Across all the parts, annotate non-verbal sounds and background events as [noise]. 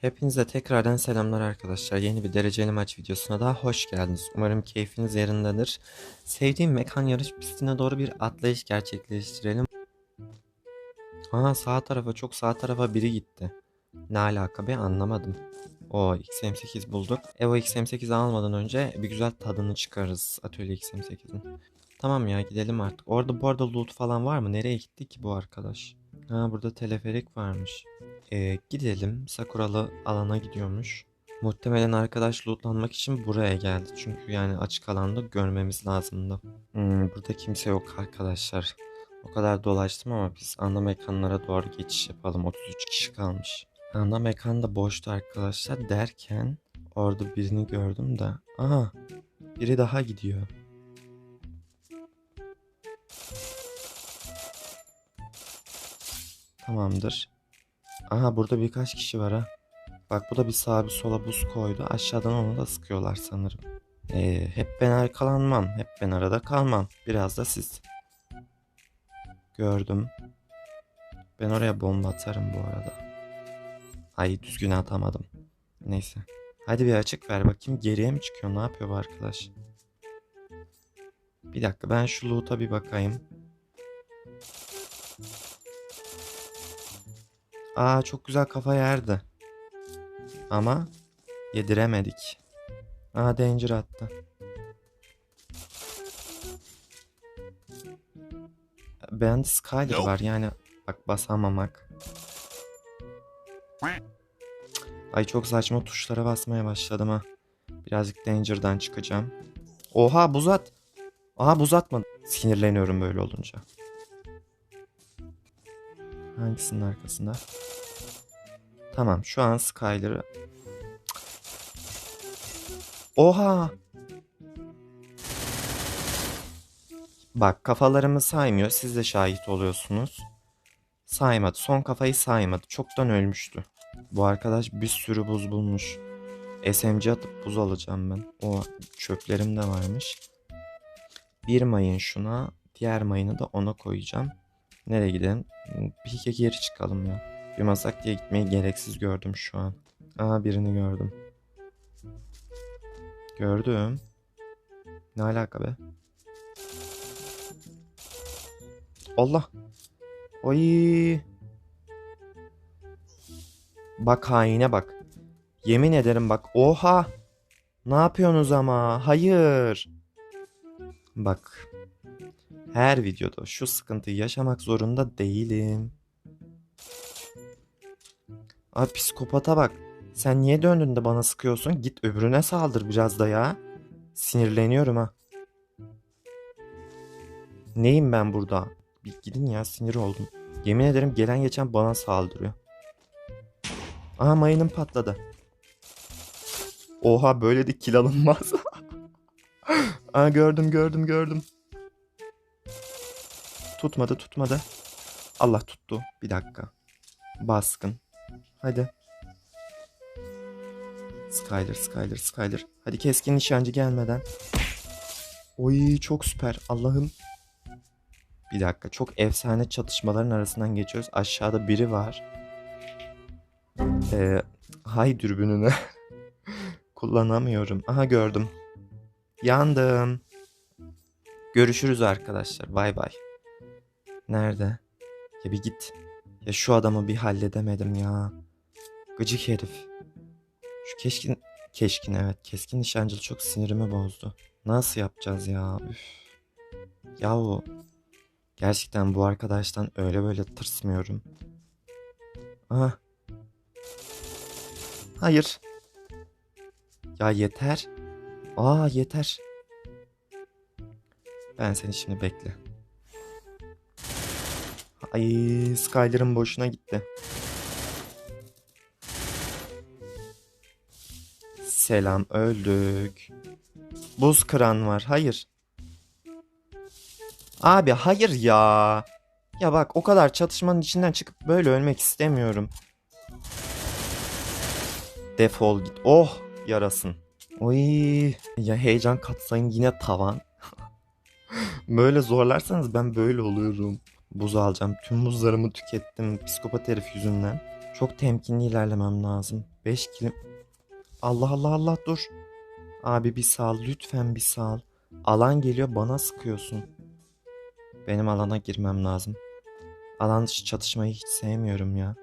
Hepinize tekrardan selamlar arkadaşlar. Yeni bir dereceli maç videosuna daha hoş geldiniz. Umarım keyfiniz yerindedir. Sevdiğim mekan yarış pistine doğru bir atlayış gerçekleştirelim. Aa sağ tarafa çok sağ tarafa biri gitti. Ne alaka be anlamadım. O XM8 bulduk. Evo XM8 almadan önce bir güzel tadını çıkarırız Atölye XM8'in. Tamam ya gidelim artık. Orada bu arada loot falan var mı? Nereye gitti ki bu arkadaş? Ha burada teleferik varmış. Ee, gidelim. Sakuralı alana gidiyormuş. Muhtemelen arkadaş lootlanmak için buraya geldi. Çünkü yani açık alanda görmemiz lazımdı. Hmm, burada kimse yok arkadaşlar. O kadar dolaştım ama biz ana mekanlara doğru geçiş yapalım. 33 kişi kalmış. Ana mekan da boştu arkadaşlar derken orada birini gördüm de. Aha biri daha gidiyor. Tamamdır. Aha burada birkaç kişi var ha. Bak bu da bir sağa bir sola buz koydu. Aşağıdan onu da sıkıyorlar sanırım. Ee, hep ben arkalanmam. Hep ben arada kalmam. Biraz da siz. Gördüm. Ben oraya bomba atarım bu arada. Ay düzgün atamadım. Neyse. Hadi bir açık ver bakayım. Geriye mi çıkıyor? Ne yapıyor bu arkadaş? Bir dakika ben şu loot'a bir bakayım. Aa çok güzel kafa yerdi. Ama yediremedik. Aa danger attı. Bende Skyler var yani bak basamamak. Ay çok saçma tuşlara basmaya başladım ha. Birazcık danger'dan çıkacağım. Oha buz at. Aha buz atma. Sinirleniyorum böyle olunca. Hangisinin arkasında? Tamam şu an Skyler'ı... Oha! Bak kafalarımı saymıyor. Siz de şahit oluyorsunuz. Saymadı. Son kafayı saymadı. Çoktan ölmüştü. Bu arkadaş bir sürü buz bulmuş. SMG atıp buz alacağım ben. O çöplerim de varmış. Bir mayın şuna. Diğer mayını da ona koyacağım. Nereye gidelim? İki geri çıkalım ya. Bir masak diye gitmeyi gereksiz gördüm şu an. Aa birini gördüm. Gördüm. Ne alaka be? Allah. Oy. Bak haine bak. Yemin ederim bak. Oha. Ne yapıyorsunuz ama? Hayır. Bak. Her videoda şu sıkıntıyı yaşamak zorunda değilim. Abi psikopata bak. Sen niye döndün de bana sıkıyorsun? Git öbürüne saldır biraz da ya. Sinirleniyorum ha. Neyim ben burada? Bir gidin ya sinir oldum. Yemin ederim gelen geçen bana saldırıyor. Aha mayınım patladı. Oha böyle de kill alınmaz. [laughs] Aa gördüm gördüm gördüm. Tutmadı tutmadı. Allah tuttu. Bir dakika. Baskın. Hadi. Skyler, Skyler, Skyler. Hadi keskin nişancı gelmeden. Oy çok süper. Allah'ım. Bir dakika. Çok efsane çatışmaların arasından geçiyoruz. Aşağıda biri var. Ee, hay dürbününü. [laughs] Kullanamıyorum. Aha gördüm. Yandım. Görüşürüz arkadaşlar. Bay bay. Nerede? Ya bir git. Ya şu adamı bir halledemedim ya. Gıcık herif. Şu keşkin... Keşkin evet. Keskin nişancılı çok sinirimi bozdu. Nasıl yapacağız ya? Üf. Yahu. Gerçekten bu arkadaştan öyle böyle tırsmıyorum. Aha. Hayır. Ya yeter. Aa yeter. Ben seni şimdi bekle. Ay Skyler'ın boşuna gitti. Selam öldük. Buz kıran var. Hayır. Abi hayır ya. Ya bak o kadar çatışmanın içinden çıkıp böyle ölmek istemiyorum. Defol git. Oh yarasın. Oy ya heyecan katsayım yine tavan. [laughs] Böyle zorlarsanız ben böyle oluyorum. Buz alacağım. Tüm buzlarımı tükettim psikopat herif yüzünden. Çok temkinli ilerlemem lazım. 5 kilim... Allah Allah Allah dur. Abi bir sal lütfen bir sal. Alan geliyor bana sıkıyorsun. Benim alana girmem lazım. Alan dışı çatışmayı hiç sevmiyorum ya.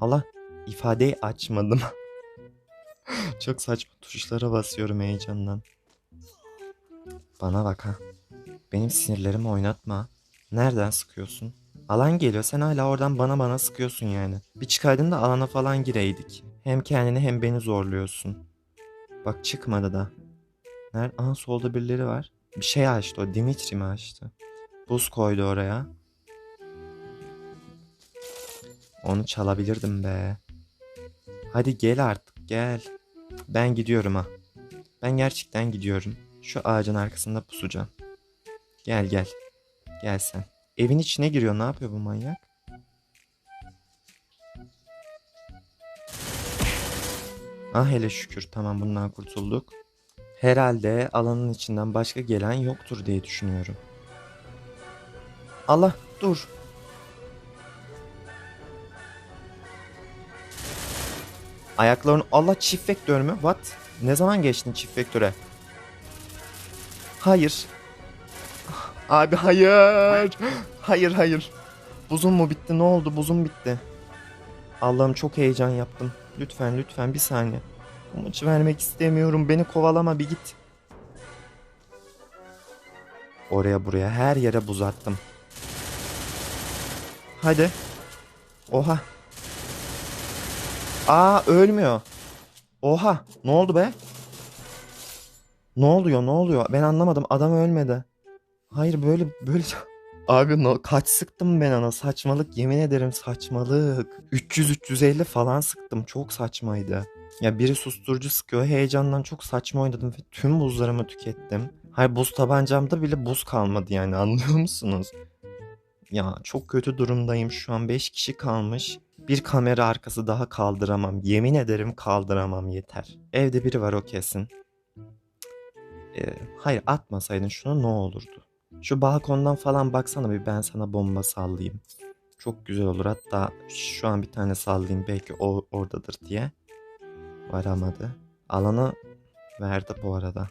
Allah ifadeyi açmadım. [laughs] Çok saçma tuşlara basıyorum heyecandan. Bana bak ha. Benim sinirlerimi oynatma. Nereden sıkıyorsun? Alan geliyor sen hala oradan bana bana sıkıyorsun yani. Bir çıkaydın da alana falan gireydik. Hem kendini hem beni zorluyorsun. Bak çıkmadı da. Nerede? Aha solda birileri var. Bir şey açtı o. Dimitri mi açtı? Buz koydu oraya. Onu çalabilirdim be. Hadi gel artık gel. Ben gidiyorum ha. Ben gerçekten gidiyorum. Şu ağacın arkasında pusacağım. Gel gel. Gel sen. Evin içine giriyor. Ne yapıyor bu manyak? Ah hele şükür. Tamam bundan kurtulduk. Herhalde alanın içinden başka gelen yoktur diye düşünüyorum. Allah dur. Ayakların Allah çift vektör mü? What? Ne zaman geçtin çift vektöre? Hayır. Abi hayır. Hayır hayır. Buzum mu bitti? Ne oldu? Buzum bitti. Allah'ım çok heyecan yaptım. Lütfen lütfen bir saniye. Bu maçı vermek istemiyorum. Beni kovalama bir git. Oraya buraya her yere buz attım. Hadi. Oha. Aa ölmüyor. Oha. Ne oldu be? Ne oluyor? Ne oluyor? Ben anlamadım. Adam ölmedi. Hayır böyle böyle Abi no, kaç sıktım ben ona saçmalık yemin ederim saçmalık. 300-350 falan sıktım çok saçmaydı. Ya biri susturucu sıkıyor heyecandan çok saçma oynadım ve tüm buzlarımı tükettim. Hayır buz tabancamda bile buz kalmadı yani [laughs] anlıyor musunuz? Ya çok kötü durumdayım şu an 5 kişi kalmış. Bir kamera arkası daha kaldıramam. Yemin ederim kaldıramam yeter. Evde biri var o kesin. Ee, hayır atmasaydın şunu ne olurdu? Şu balkondan falan baksana bir ben sana bomba sallayayım. Çok güzel olur. Hatta şu an bir tane sallayayım belki o oradadır diye. Varamadı. Alanı verdi bu arada.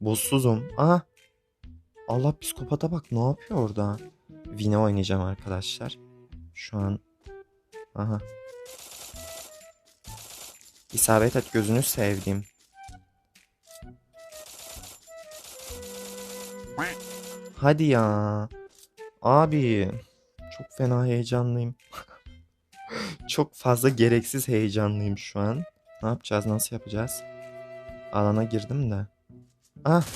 Buzsuzum. Aha. Allah psikopata bak ne yapıyor orada? Vine oynayacağım arkadaşlar. Şu an. Aha. İsabet et gözünü sevdiğim. Hadi ya. Abi. Çok fena heyecanlıyım. [laughs] çok fazla gereksiz heyecanlıyım şu an. Ne yapacağız? Nasıl yapacağız? Alana girdim de. Ah.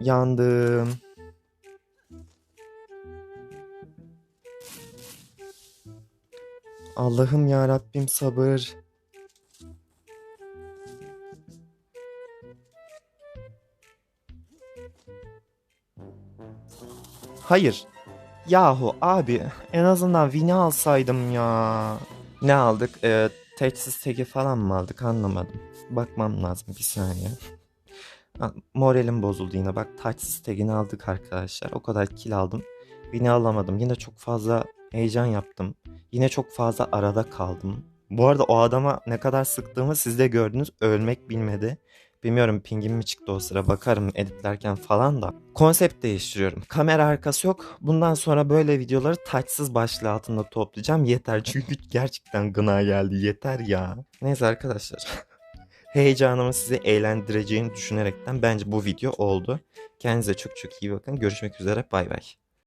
Yandım. Allah'ım ya Rabbim sabır. Hayır. Yahu abi en azından Win'i alsaydım ya. Ne aldık? Ee, teçsiz teki falan mı aldık anlamadım. Bakmam lazım bir saniye. Moralim bozuldu yine. Bak taçsız tekini aldık arkadaşlar. O kadar kill aldım. Win'i alamadım. Yine çok fazla heyecan yaptım. Yine çok fazla arada kaldım. Bu arada o adama ne kadar sıktığımı siz de gördünüz. Ölmek bilmedi. Bilmiyorum pingim mi çıktı o sıra bakarım editlerken falan da. Konsept değiştiriyorum. Kamera arkası yok. Bundan sonra böyle videoları taçsız başlığı altında toplayacağım. Yeter [laughs] çünkü gerçekten gına geldi. Yeter ya. Neyse arkadaşlar. [laughs] Heyecanımı sizi eğlendireceğini düşünerekten bence bu video oldu. Kendinize çok çok iyi bakın. Görüşmek üzere. Bay bay.